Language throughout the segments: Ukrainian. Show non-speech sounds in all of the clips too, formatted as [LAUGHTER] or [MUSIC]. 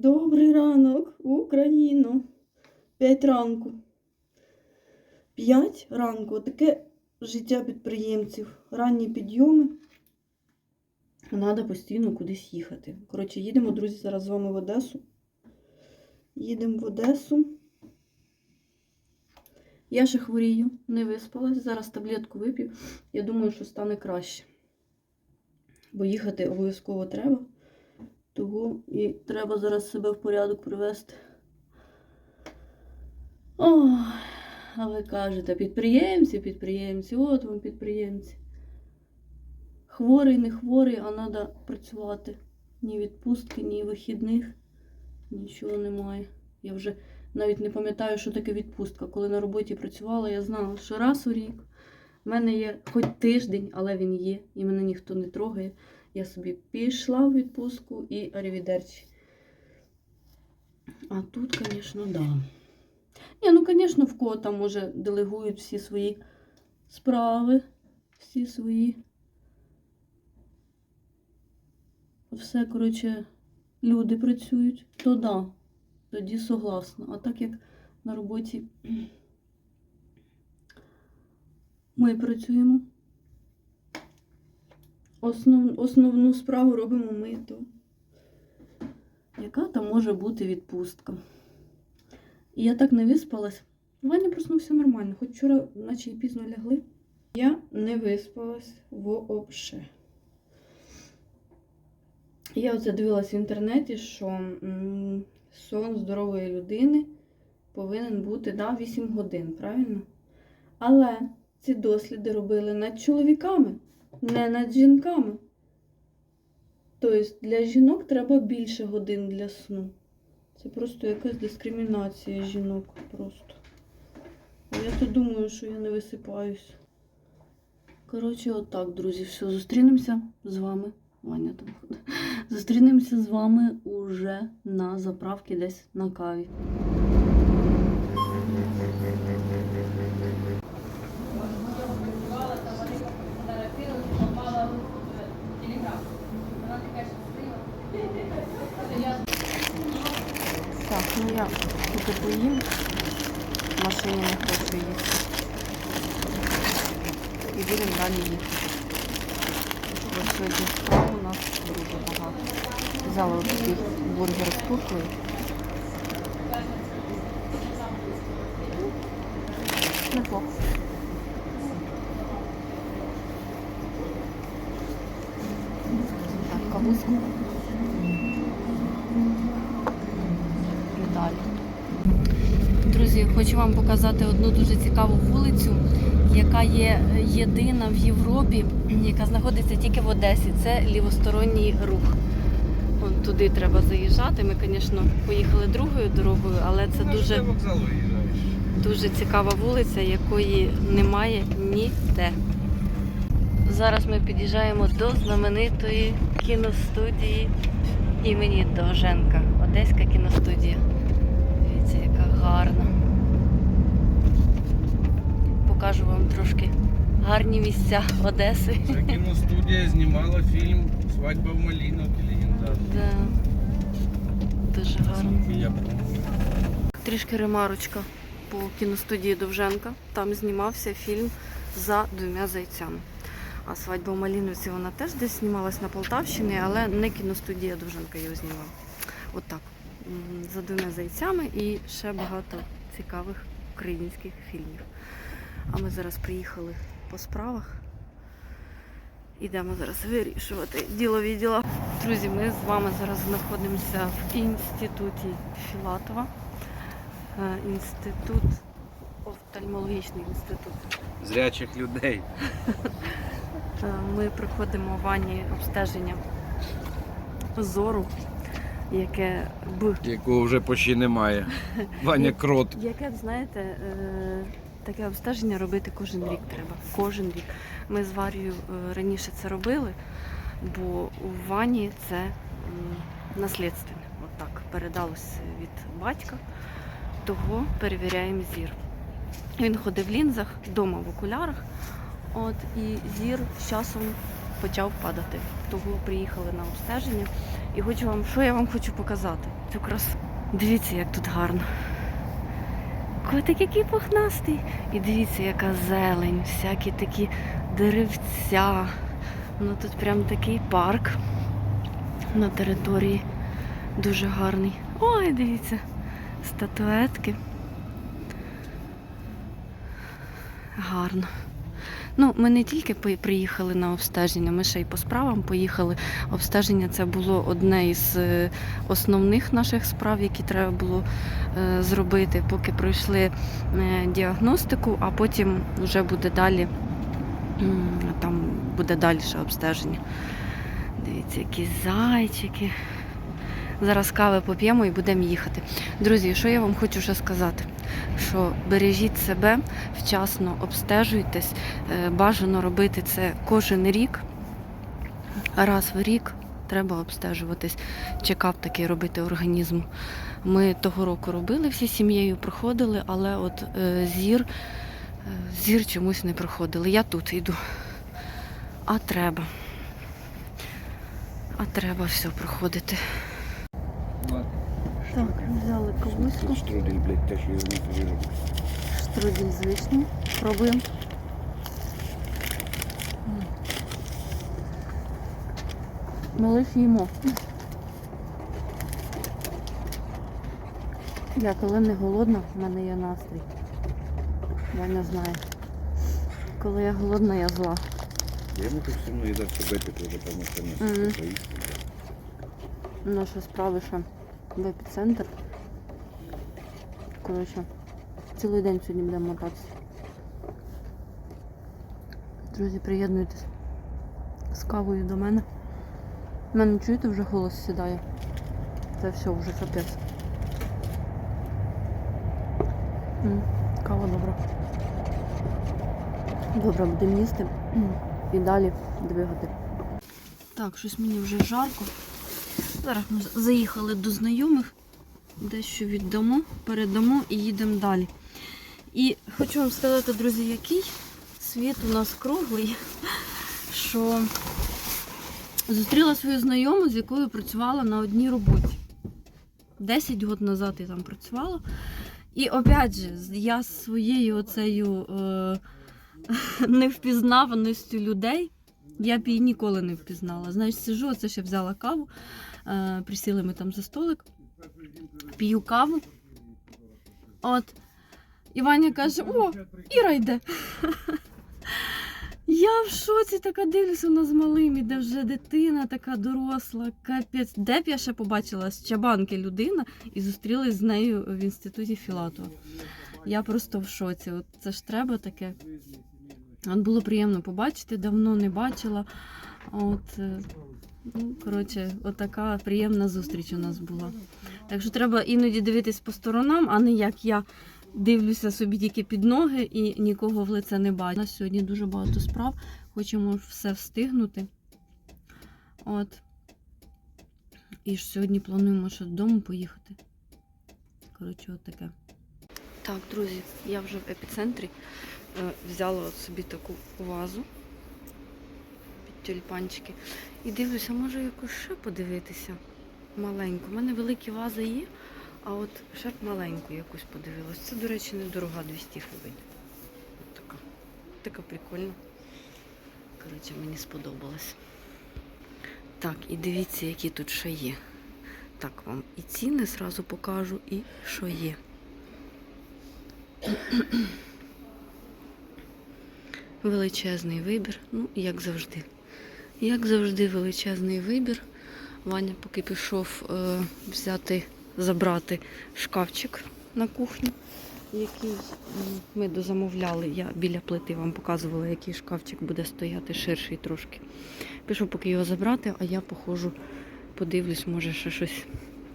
Добрий ранок, Україно. П'ять ранку. П'ять ранку. Таке життя підприємців. Ранні підйоми. Треба постійно кудись їхати. Коротше, їдемо, друзі, зараз з вами в Одесу. Їдемо в Одесу. Я ще хворію, не виспалась. Зараз таблетку вип'ю. Я думаю, що стане краще. Бо їхати обов'язково треба. Того і треба зараз себе в порядок привести. Ой, а ви кажете, підприємці, підприємці, от вам підприємці. Хворий, не хворий, а треба працювати. Ні відпустки, ні вихідних, нічого немає. Я вже навіть не пам'ятаю, що таке відпустка. Коли на роботі працювала, я знала, що раз у рік в мене є хоч тиждень, але він є, і мене ніхто не трогає. Я собі пішла в відпустку і арівідерчі. А тут, звісно, да. Ні, ну, звісно, в кого там, може, делегують всі свої справи, всі свої. Все, коротше, люди працюють, то да, тоді согласна. А так як на роботі ми працюємо. Основ, основну справу робимо ми, то яка там може бути відпустка? І я так не виспалась. Ваня проснувся нормально, хоч вчора, наче і пізно лягли. Я не виспалась вообще. Я оце дивилась в інтернеті, що сон здорової людини повинен бути да, 8 годин, правильно? Але ці досліди робили над чоловіками не над жінками. Тобто для жінок треба більше годин для сну. Це просто якась дискримінація жінок просто. Я то думаю, що я не висипаюсь. Коротше, отак, друзі, все, зустрінемося з вами. Ваня там ходить. Зустрінемося з вами уже на заправці десь на каві. Так, ну я поки поїм. В машині не хочу їсти. І будемо далі їхати. Бо сьогодні справ у нас дуже багато. Взяла ось такий бургер з куркою. Неплохо. Так, кавуску. І далі. Друзі, хочу вам показати одну дуже цікаву вулицю, яка є єдина в Європі, яка знаходиться тільки в Одесі. Це лівосторонній рух. Вон туди треба заїжджати. Ми, звісно, поїхали другою дорогою, але це дуже, дуже цікава вулиця, якої немає ніде. Зараз ми під'їжджаємо до знаменитої кіностудії імені Довженка. Одеська кіностудія. Дивіться, яка гарна. Покажу вам трошки гарні місця Одеси. Це кіностудія знімала фільм Свадьба в Легендар. Да. Дуже гарно. Трішки ремарочка по кіностудії Довженка. Там знімався фільм за двома зайцями. А свадьба в Маліновці вона теж десь знімалась на Полтавщині, але не кіностудія Довженка його знімала. От так. За двома зайцями і ще багато цікавих українських фільмів. А ми зараз приїхали по справах. Ідемо зараз вирішувати ділові діла. Друзі, ми з вами зараз знаходимося в інституті Філатова. Е, Інститут, офтальмологічний інститут. Зрячих людей. Е, Ми проходимо в ванні обстеження зору, яке б Якого вже почти немає. Ваня Крот. Яке, знаєте, е, таке обстеження робити кожен рік треба. Кожен рік. Ми з Варією е, раніше це робили, бо у ванні це наслідственне. От так передалось від батька, того перевіряємо зір. Він ходив в лінзах, вдома в окулярах, от, і зір з часом почав падати. Того приїхали на обстеження І хочу вам, що я вам хочу показати? Цю красу. Дивіться, як тут гарно. Котик який пухнастий. І дивіться, яка зелень, всякі такі деревця. Ну тут прям такий парк на території. Дуже гарний. Ой, дивіться, статуетки. Гарно. Ну, ми не тільки приїхали на обстеження, ми ще й по справам поїхали. Обстеження це було одне із е, основних наших справ, які треба було е, зробити, поки пройшли е, діагностику, а потім вже буде далі. Там буде далі обстеження. Дивіться, які зайчики. Зараз кави поп'ємо і будемо їхати. Друзі, що я вам хочу ще сказати? Що бережіть себе, вчасно обстежуйтесь, Е, бажано робити це кожен рік. Раз в рік треба обстежуватись, чекап такий робити організму. Ми того року робили всі сім'єю, проходили, але от е, зір, е, зір чомусь не проходили. Я тут йду. А треба. А треба все проходити. Так, взяли кавуську. Штрудель, блядь, теж його не повірив. Штрудель з вишні. Пробуємо. Ми лише їмо. Я коли не голодна, в мене є настрій. Я не знаю. Коли я голодна, я зла. Я так сильно їдав себе піти, вже що не поїсти. Наші справи ще в епіцентр. Коротше, цілий день сьогодні будемо мотатися. Друзі, приєднуйтесь з кавою до мене. У мене чуєте, вже голос сідає. Це все, вже капець. Кава добра. Добре, будемо їсти і далі двигати. Так, щось мені вже жарко. Зараз ми заїхали до знайомих, дещо віддамо, передамо і їдемо далі. І хочу вам сказати, друзі, який світ у нас круглий, що зустріла свою знайому, з якою працювала на одній роботі. 10 років назад я там працювала. І опять же, я своєю оцею е, [LAUGHS] невпізнаваністю людей я б її ніколи не впізнала. Знаєш, сижу, оце ще взяла каву. Е, присіли ми там за столик, п'ю каву. От. І каже: О, Іра йде. [LAUGHS] Я в шоці така дивлюся на з малим, іде вже дитина така доросла, капець. Де б я ще побачила з чабанки людина і зустрілась з нею в інституті Філатова. Я просто в шоці. От це ж треба таке. От було приємно побачити, давно не бачила. От, е, ну, коротше, отака приємна зустріч у нас була. Так що треба іноді дивитись по сторонам, а не як я дивлюся собі тільки під ноги і нікого в лице не бачу. У нас сьогодні дуже багато справ, хочемо все встигнути. От. І ж сьогодні плануємо ще додому поїхати. Коротше, от таке. Так, друзі, я вже в епіцентрі е, взяла собі таку вазу тюльпанчики. І дивлюся, може якусь ще подивитися маленьку. У мене великі вази є, а от ще б маленьку якусь подивилась. Це, до речі, недорога 200 гривень. Така. Така прикольна. Коротше, мені сподобалось. Так, і дивіться, які тут ще є. Так, вам і ціни зразу покажу, і що є. Величезний вибір, ну, як завжди. Як завжди, величезний вибір. Ваня поки пішов е, взяти, забрати шкафчик на кухню, який ми дозамовляли. Я біля плити вам показувала, який шкафчик буде стояти ширший трошки. Пішов поки його забрати, а я походжу, подивлюсь, може ще щось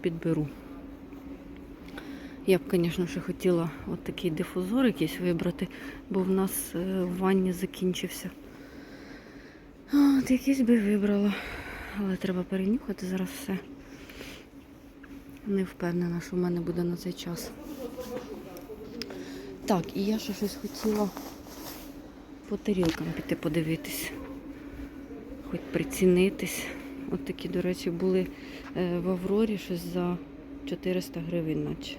підберу. Я б, звісно, ще хотіла от такий дифузор якийсь вибрати, бо в нас е, в ванні закінчився. От якийсь би вибрала. Але треба перенюхати зараз все. Не впевнена, що в мене буде на цей час. Так, і я ще щось хотіла по тарілкам піти подивитись. Хоч прицінитись. От такі, до речі, були е, в Аврорі щось за 400 гривень, наче.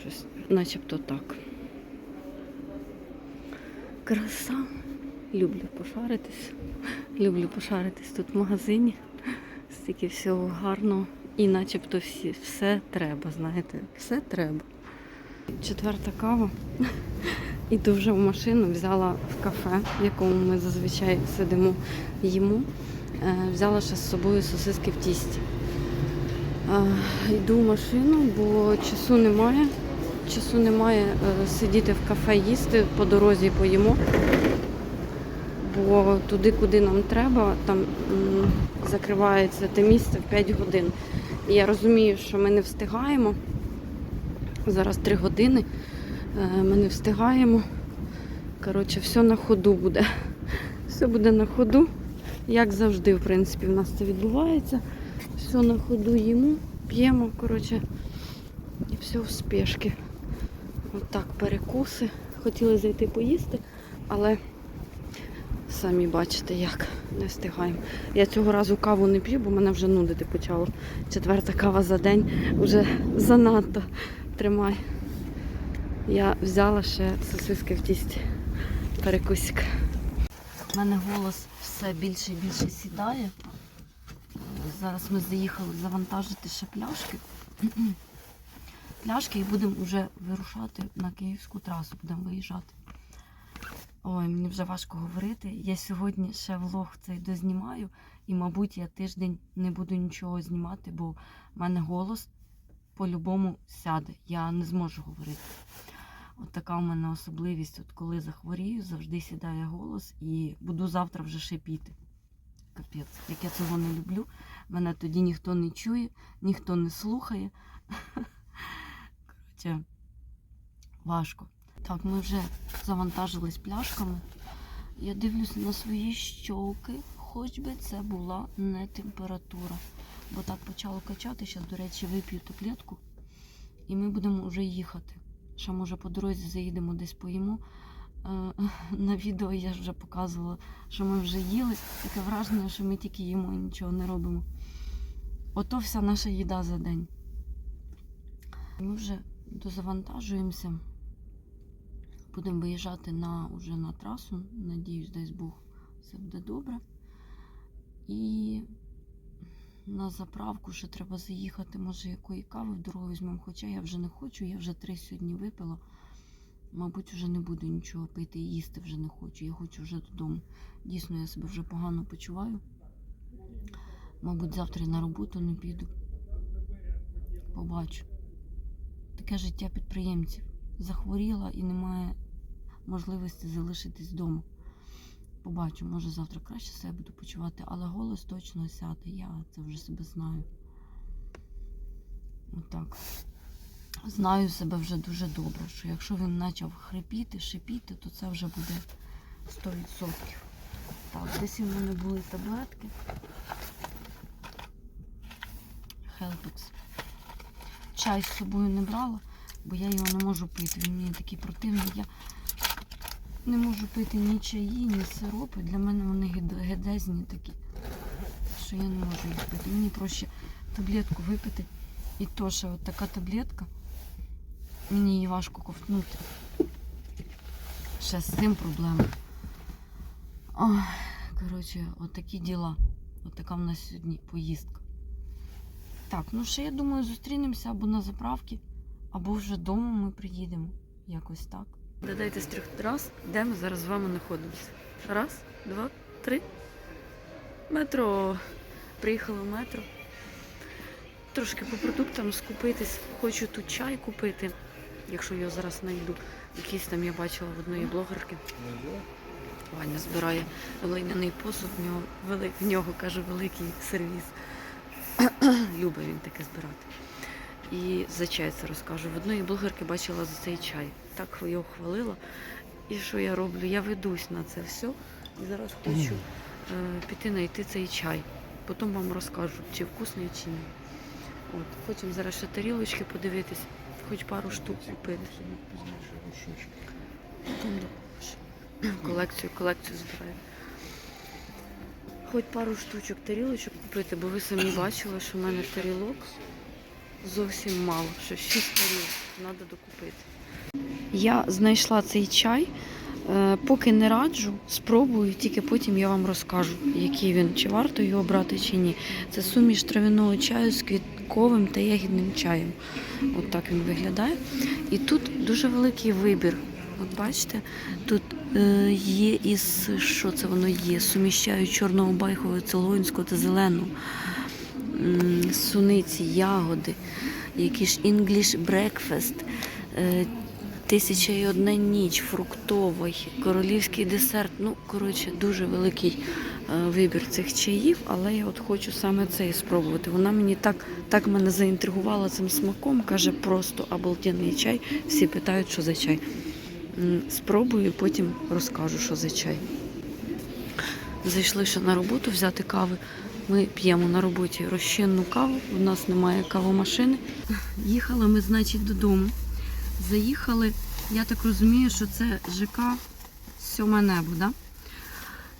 Щось, начебто так. Краса. Люблю пошаритись. Люблю пошаритись тут в магазині. Стільки всього гарного. І начебто всі, все треба, знаєте, все треба. Четверта кава. Іду вже в машину, взяла в кафе, в якому ми зазвичай сидимо, їмо. Е, Взяла ще з собою сосиски в тісті. Е, Йду в машину, бо часу немає. Часу немає е, сидіти в кафе їсти, по дорозі поїмо. Бо туди, куди нам треба, там закривається те місце в 5 годин. І я розумію, що ми не встигаємо. Зараз 3 години. Е, Ми не встигаємо. Коротше, все на ходу буде. Все буде на ходу. Як завжди, в принципі, в нас це відбувається. Все на ходу їмо, п'ємо, коротше, і все в спешки. Отак перекуси. Хотіли зайти поїсти, але самі бачите, як не встигаємо. Я цього разу каву не п'ю, бо мене вже нудити почало. Четверта кава за день вже занадто тримай. Я взяла ще сосиски в тісті. Перекусик. У мене голос все більше і більше сідає. Зараз ми заїхали завантажити ще пляшки. [CLEARS THROAT] Пляшки і будемо вже вирушати на київську трасу, будемо виїжджати. Ой, мені вже важко говорити. Я сьогодні ще влог цей дознімаю, і, мабуть, я тиждень не буду нічого знімати, бо в мене голос по-любому сяде. Я не зможу говорити. От така у мене особливість. От коли захворію, завжди сідає голос і буду завтра вже шипіти. Капець, як я цього не люблю. Мене тоді ніхто не чує, ніхто не слухає. [LAUGHS] Коротше, важко. Так, ми вже завантажились пляшками. Я дивлюся на свої щоки, хоч би це була не температура. Бо так почало качати. Зараз, до речі, вип'ю таблетку і ми будемо вже їхати. Ще, може, по дорозі заїдемо десь поїмо. Е, [LAUGHS] На відео я вже показувала, що ми вже їли. Таке враження, що ми тільки їмо і нічого не робимо. Ото вся наша їда за день. Ми вже дозавантажуємося. Будемо виїжджати на, уже на трасу. Надіюсь, дасть Бог, все буде добре. І на заправку ще треба заїхати, може, якої кави в дорогу візьмемо. Хоча я вже не хочу, я вже три сьогодні випила. Мабуть, вже не буду нічого пити і їсти вже не хочу. Я хочу вже додому. Дійсно, я себе вже погано почуваю. Мабуть, завтра на роботу не піду. Побачу. Таке життя підприємців. Захворіла і немає можливості залишитись вдома. Побачу, може завтра краще себе буду почувати, але голос точно сяде. Я це вже себе знаю. Отак. Знаю себе вже дуже добре, що якщо він почав хрипіти, шипіти, то це вже буде 100%. Так, десь у мене були таблетки. Хелпекс. Чай з собою не брала, бо я його не можу пити. Він мені такий противний. Я не можу пити ні чаї, ні сиропи. Для мене вони гидезні такі, що я не можу їх пити. Мені проще таблетку випити. І то, що от така таблетка, мені її важко ковтнути. Ще з цим проблема. Коротше, от такі діла. От така в нас сьогодні поїздка. Так, ну ще я думаю, зустрінемося або на заправці, або вже вдома ми приїдемо. Якось так. Додайте з трьох раз, де ми зараз з вами знаходимося. Раз, два, три. Метро. Приїхали в метро. Трошки по продуктам скупитись. Хочу тут чай купити, якщо його зараз знайду. Якийсь там я бачила в одної блогерки. Ваня збирає глиняний посуд, в нього, в нього каже, великий сервіс. [CLEARS THROAT] Любить він таке збирати. І за чай це розкажу. В одної блогерки бачила за цей чай. Так його хвалила. І що я роблю? Я ведусь на це все. І зараз хочу е, піти знайти цей чай. Потім вам розкажу, чи вкусний, чи ні. От, хочемо зараз ще тарілочки подивитись, хоч пару штук купити. Колекцію, колекцію збираю. Хоч пару штучок тарілочок купити, бо ви самі бачили, що в мене тарілок зовсім мало. Що 6 тарілок треба докупити. Я знайшла цей чай. Е, Поки не раджу, спробую, тільки потім я вам розкажу, який він, чи варто його брати, чи ні. Це суміш травяного чаю з квітковим та ягідним чаєм. От так він виглядає. І тут дуже великий вибір. От бачите, тут е, є із що це воно є? Суміщають чорного байхового, цилонського та зеленого. Суниці, ягоди, який ж English breakfast, е, Тисяча і одна ніч, фруктовий, королівський десерт. Ну, коротше, дуже великий е, вибір цих чаїв, але я от хочу саме цей спробувати. Вона мені так, так мене заінтригувала цим смаком, каже, просто обалденний чай. Всі питають, що за чай. Спробую і потім розкажу, що за чай. Зайшли ще на роботу взяти кави. Ми п'ємо на роботі розчинну каву. У нас немає кавомашини. Їхали ми, значить, додому. Заїхали, я так розумію, що це ЖК сьоме небо, да?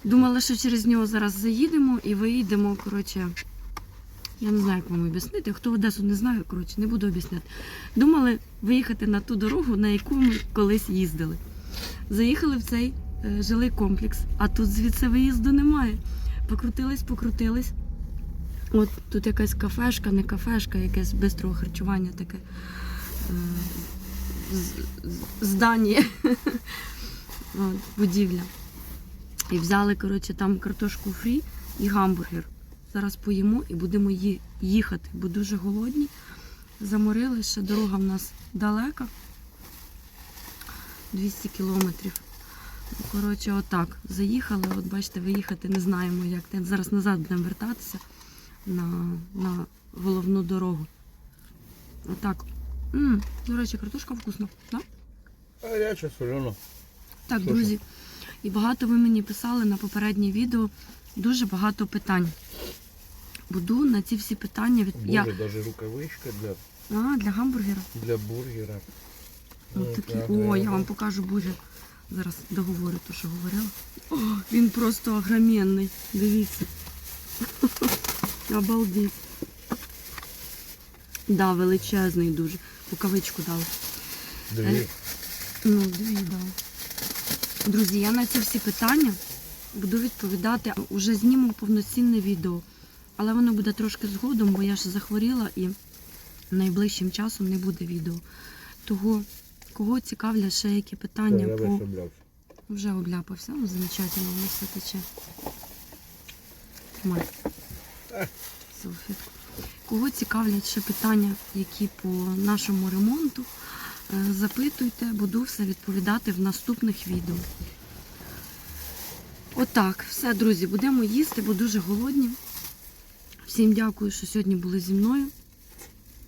Думала, що через нього зараз заїдемо і виїдемо. Коротше, я не знаю, як вам об'яснити. Хто Одесу не знає, коротше, не буду об'ясняти. Думали виїхати на ту дорогу, на яку ми колись їздили. Заїхали в цей е, жилий комплекс, а тут звідси виїзду немає. Покрутились, покрутились. От тут якась кафешка, не кафешка, якесь бистрого харчування таке. е, здання, [LAUGHS] будівля. І взяли, коротше, там картошку фрі і гамбургер. Зараз поїмо і будемо їхати, бо дуже голодні. Заморили, ще дорога в нас далека. 200 кілометрів. Коротше, отак. Заїхали, от бачите, виїхати не знаємо як. Зараз назад будемо вертатися на, на головну дорогу. Отак. м до речі, картошка вкусна. Да? Гаряче, солено. Так, Слушай. друзі. І багато ви мені писали на попереднє відео дуже багато питань. Буду на ці всі питання від... Боже, я... даже рукавичка для, А, для гамбургера. для бургера. От Ну, такі. так, О, да, я вам покажу бургер. Зараз договорю те, що говорила. О, він просто огроменний. Дивіться. Обалдеть. Да, величезний дуже. Рукавичку дали. Дві. Ну, дві, да. Друзі, я на ці всі питання буду відповідати. Уже зніму повноцінне відео. Але воно буде трошки згодом, бо я ж захворіла і найближчим часом не буде відео. Того, кого цікавлять ще які питання Я по. Вже обляпався, ну замечательно, воно все тече. Тримай. Салфетку. Кого цікавлять ще питання, які по нашому ремонту, е, запитуйте, буду все відповідати в наступних відео. Отак, все, друзі, будемо їсти, бо дуже голодні. Всім дякую, що сьогодні були зі мною.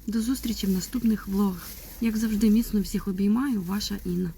До зустрічі в наступних влогах. Як завжди, міцно всіх обіймаю, ваша Інна.